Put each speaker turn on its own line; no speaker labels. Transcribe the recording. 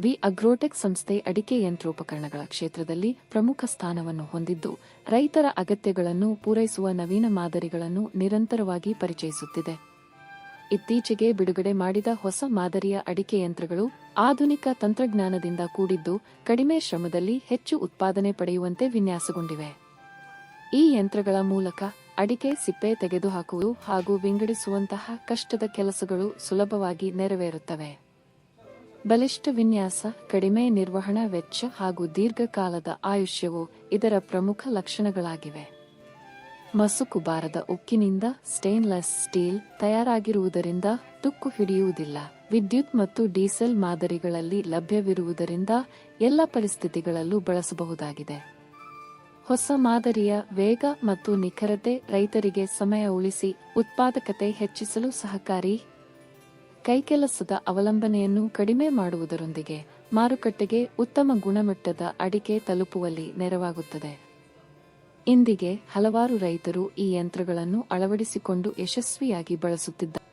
V agrotech ಸಂಸ್ಥೆ ಅಡಿಕೆ ಯಂತ್ರೋಪಕರಣಗಳ ಕ್ಷೇತ್ರದಲ್ಲಿ ಪ್ರಮುಖ ಸ್ಥಾನವನ್ನು ಹೊಂದಿದ್ದು, ರೈತರ ಅಗತ್ಯಗಳನ್ನು ಪೂರೈಸುವ ನವೀನ ಮಾದರಿಗಳನ್ನು ನಿರಂತರವಾಗಿ ಪರಿಚಯಿಸುತ್ತಿದೆ. ಇತ್ತೀಚೆಗೆ ಬಿಡುಗಡೆ ಮಾಡಿದ ಹೊಸ ಮಾದರಿಯ ಅಡಿಕೆ ಯಂತ್ರಗಳು ಆಧುನಿಕ ತಂತ್ರಜ್ಞಾನದಿಂದ ಕೂಡಿದ್ದು, ಕಡಿಮೆ ಶ್ರಮದಲ್ಲಿ ಹೆಚ್ಚು ಉತ್ಪಾದನೆ ಪಡೆಯುವಂತೆ ವಿನ್ಯಾಸಗೊಂಡಿವೆ. ಈ ಯಂತ್ರಗಳ ಮೂಲಕ ಅಡಿಕೆ ಸಿಪ್ಪೆ ತೆಗೆದುಹಾಕುವುದು ಹಾಗೂ ವಿಂಗಡಿಸುವಂತಹ ಕಷ್ಟದ ಕೆಲಸಗಳು ಸುಲಭವಾಗಿ ನೆರವೇರುತ್ತವೆ. ಬಲಿಷ್ಠ ವಿನ್ಯಾಸ, ಕಡಿಮೆ ನಿರ್ವಹಣಾ ವೆಚ್ಚ ಹಾಗೂ ದೀರ್ಘಕಾಲದ ಆಯುಷ್ಯವು ಇದರ ಪ್ರಮುಖ ಲಕ್ಷಣಗಳಾಗಿವೆ. ಮಸುಕು ಬಾರದ ಉಕ್ಕಿನಿಂದ ಸ್ಟೇನ್ಲೆಸ್ ಸ್ಟೀಲ್ ತಯಾರಾಗಿರುವುದರಿಂದ ತುಕ್ಕು ಹಿಡಿಯುವುದಿಲ್ಲ. ವಿದ್ಯುತ್ ಮತ್ತು ಡೀಸೆಲ್ ಮಾದರಿಗಳಲ್ಲಿ ಲಭ್ಯವಿರುವುದರಿಂದ ಎಲ್ಲ ಪರಿಸ್ಥಿತಿಗಳಲ್ಲೂ ಬಳಸಬಹುದಾಗಿದೆ. ಹೊಸ ಮಾದರಿಯ ವೇಗ ಮತ್ತು ನಿಖರತೆ ರೈತರಿಗೆ ಸಮಯ ಉಳಿಸಿ ಉತ್ಪಾದಕತೆ ಹೆಚ್ಚಿಸಲು ಸಹಕಾರಿ ಕೈಕೆಲಸದ ಅವಲಂಬನೆಯನ್ನು ಕಡಿಮೆ ಮಾಡುವುದರೊಂದಿಗೆ ಮಾರುಕಟ್ಟೆಗೆ ಉತ್ತಮ ಗುಣಮಟ್ಟದ ಅಡಿಕೆ ತಲುಪುವಲ್ಲಿ ನೆರವಾಗುತ್ತದೆ. ಇಂದಿಗೆ ಹಲವಾರು ರೈತರು ಈ ಯಂತ್ರಗಳನ್ನು ಅಳವಡಿಸಿಕೊಂಡು ಯಶಸ್ವಿಯಾಗಿ ಬಳಸುತ್ತಿದ್ದಾರೆ.